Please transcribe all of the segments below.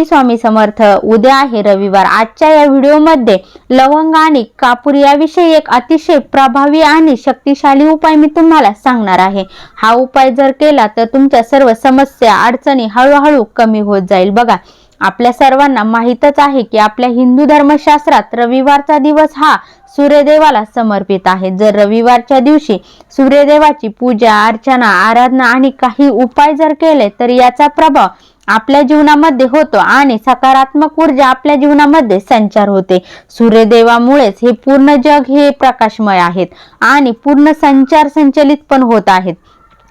श्री स्वामी समर्थ उद्या आहे रविवार. आजच्या या व्हिडिओमध्ये लवंग आणि कापूर याविषयी एक अतिशय प्रभावी आणि शक्तिशाली उपाय मी तुम्हाला सांगणार आहे. हा उपाय जर केला तर तुमच्या सर्व समस्या अडचणी हळूहळू कमी होत जाईल. बघा आपल्या सर्वांना माहीतच आहे की आपल्या हिंदू धर्मशास्त्रात रविवारचा दिवस हा सूर्यदेवाला समर्पित आहे. जर रविवारच्या दिवशी सूर्यदेवाची पूजा अर्चना आराधना आणि काही उपाय जर केले तर याचा प्रभाव आपल्या जीवनामध्ये होतो आणि सकारात्मक ऊर्जा आपल्या जीवनामध्ये संचार होते. सूर्यदेवामुळेच हे पूर्ण जग हे प्रकाशमय आहेत आणि पूर्ण संचार संचलित पण होत आहेत.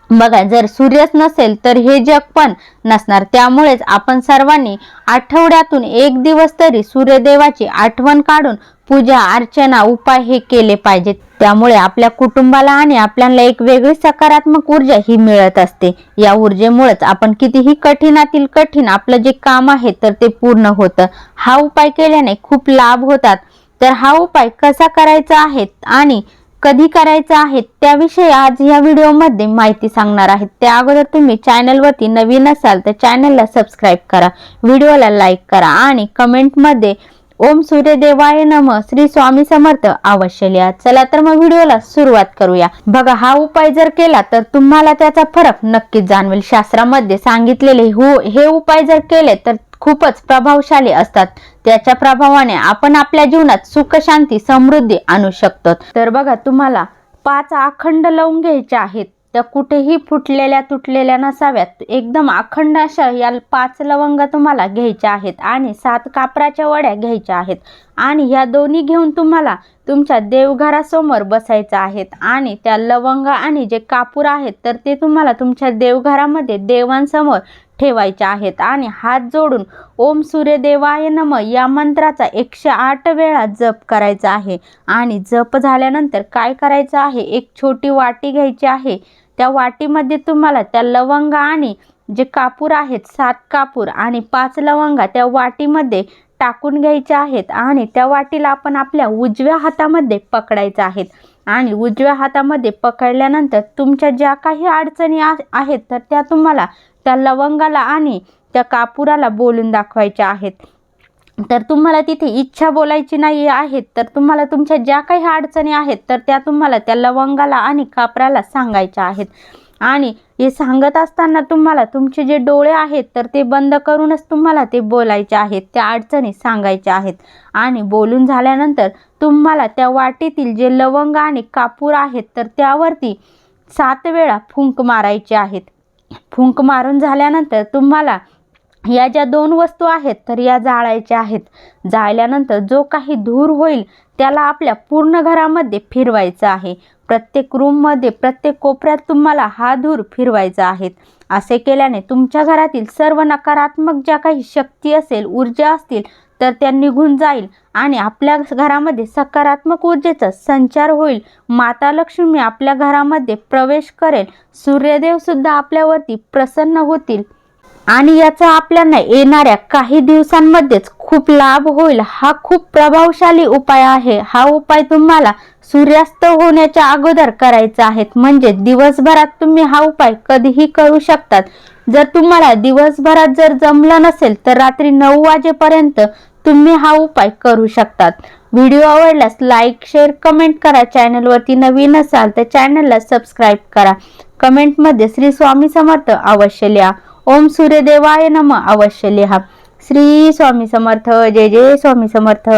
बघा जर सूर्यच नसेल तर हे जग पण नसणार. त्यामुळेच आपण सर्वांनी आठवड्यातून एक दिवस तरी सूर्यदेवाची आठवण काढून पूजा अर्चना उपाय हे केले पाहिजेत. त्यामुळे आपल्या कुटुंबाला आणि आपल्याला एक वेगळी सकारात्मक ऊर्जा ही मिळत असते. या ऊर्जेमुळेच आपण कितीही कठीणातील कठीण आपलं जे काम आहे तर ते पूर्ण होतं. हा उपाय केल्याने खूप लाभ होतात. तर हा उपाय कसा करायचा आहे आणि कधी करायचं आहे त्याविषयी आज या व्हिडिओमध्ये माहिती सांगणार आहेत त्या अगोदर तुम्ही चॅनलवरती नवीन असाल तर चॅनलला सबस्क्राईब करा. व्हिडिओला लाईक करा आणि कमेंटमध्ये ओम सूर्यदेवाय नम. श्री स्वामी समर्थ अवश्य लिहा. चला तर मग व्हिडिओला सुरुवात करूया. बघा हा उपाय जर केला तर तुम्हाला त्याचा फरक नक्कीच जाणवेल. शास्त्रामध्ये सांगितलेले हो, हे उपाय जर केले तर खूपच प्रभावशाली असतात. त्याच्या प्रभावाने आपण आपल्या जीवनात सुख शांती समृद्धी आणू शकतो. तर बघा तुम्हाला पाच अखंड लवंग घ्यायचे आहेत. त्या कुठेही फुटलेल्या तुटलेल्या नसाव्यात. एकदम अखंड अशा या पाच लवंगा तुम्हाला घ्यायच्या आहेत आणि सात कापराच्या वड्या घ्यायच्या आहेत. आणि ह्या दोन्ही घेऊन तुम्हाला तुमच्या देवघरासमोर बसायचं आहेत. आणि त्या लवंगा आणि जे कापूर आहेत तर ते तुम्हाला तुमच्या देवघरामध्ये देवांसमोर ठेवायचे आहेत. आणि हात जोडून ओम सूर्यदेवाय नम या मंत्राचा एकशे आठ वेळा जप करायचा आहे. आणि जप झाल्यानंतर काय करायचं आहे? एक छोटी वाटी घ्यायची आहे. त्या वाटीमध्ये तुम्हाला त्या लवंग आणि जे कापूर आहेत सात कापूर आणि पाच लवंगा त्या वाटीमध्ये टाकून घ्यायच्या आहेत आणि त्या वाटीला आपण आपल्या उजव्या हातामध्ये पकडायचं आहेत. आणि उजव्या हातामध्ये पकडल्यानंतर तुमच्या ज्या काही अडचणी आ- आहेत तर त्या तुम्हाला त्या लवंगाला आणि त्या कापुराला बोलून दाखवायच्या आहेत. तर तुम्हाला तिथे इच्छा बोलायची नाही आहेत तर तुम्हाला तुमच्या ज्या काही अडचणी आहेत तर त्या तुम्हाला त्या लवंगाला आणि कापराला सांगायच्या आहेत. आणि हे सांगत असताना तुम्हाला तुमचे जे डोळे आहेत तर ते बंद करूनच तुम्हाला ते बोलायचे आहेत त्या अडचणी सांगायच्या आहेत. आणि बोलून झाल्यानंतर तुम्हाला त्या वाटीतील जे लवंग आणि कापूर आहेत तर त्यावरती सात वेळा फुंक मारायचे आहेत. फुंक मारून झाल्यानंतर तुम्हाला या ज्या दोन वस्तू आहेत तर या जाळायच्या आहेत. जाळल्यानंतर जो काही धूर होईल त्याला आपल्या पूर्ण घरामध्ये फिरवायचं आहे. प्रत्येक रूममध्ये प्रत्येक कोपऱ्यात तुम्हाला हा धूर फिरवायचा आहे असे केल्याने तुमच्या घरातील सर्व नकारात्मक ज्या काही शक्ती असेल ऊर्जा असतील तर त्या निघून जाईल आणि आपल्या घरामध्ये सकारात्मक ऊर्जेचा संचार होईल. माता लक्ष्मी आपल्या घरामध्ये प्रवेश करेल. सूर्यदेवसुद्धा आपल्यावरती प्रसन्न होतील. आणि याचा आपल्याला येणाऱ्या काही दिवसांमध्येच खूप लाभ होईल. हा खूप प्रभावशाली उपाय आहे. हा उपाय तुम्हाला सूर्यास्त होण्याच्या अगोदर करायचा आहे म्हणजे दिवसभरात तुम्ही हा उपाय कधीही करू शकतात. जर तुम्हाला दिवसभरात जर जमलं नसेल तर रात्री नऊ वाजेपर्यंत तुम्ही हा उपाय करू शकतात. व्हिडिओ आवडल्यास लाईक शेअर कमेंट करा. चॅनलवरती नवीन असाल तर चॅनलला सबस्क्राईब करा. कमेंटमध्ये श्री स्वामी समर्थ अवश्य लिहा. ओम सूर्यदेवाय नम अवश्य लिहा. श्री स्वामी समर्थ. जय जय स्वामी समर्थ.